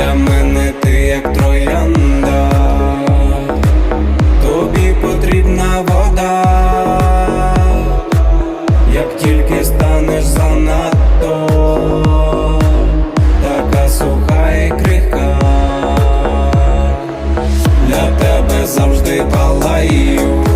Для мене ти як троянда, тобі потрібна вода, як тільки станеш занадто, така суха і крихка, для тебе завжди палаю.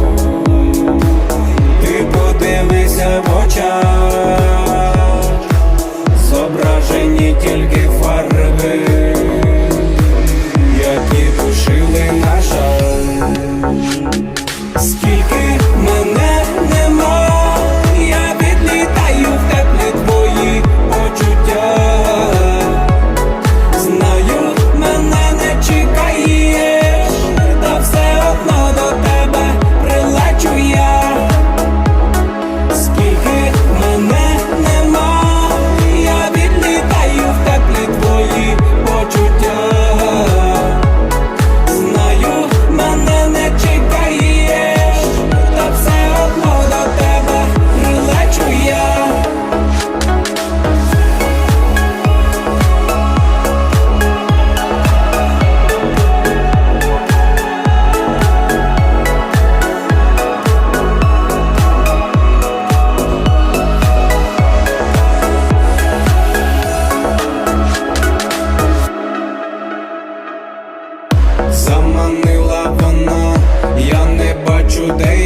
що де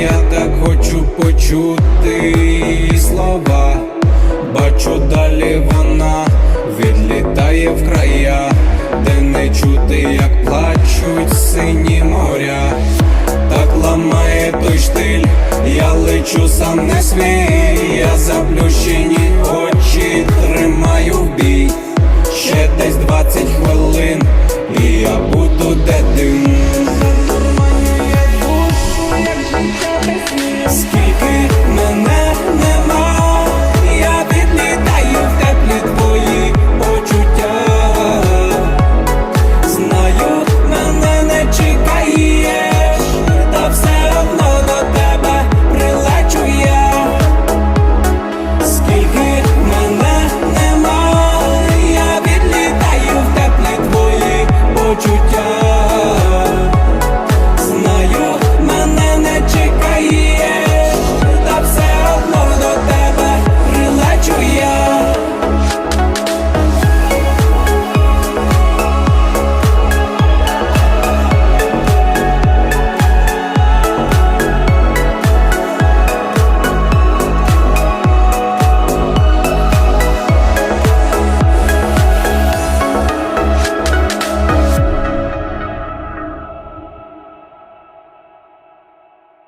я, так хочу почути слова, бачу далі вона відлітає в края, де не чути, як плачуть сині моря, так ламає той штиль, я лечу сам не свій, я заплющені. почуття.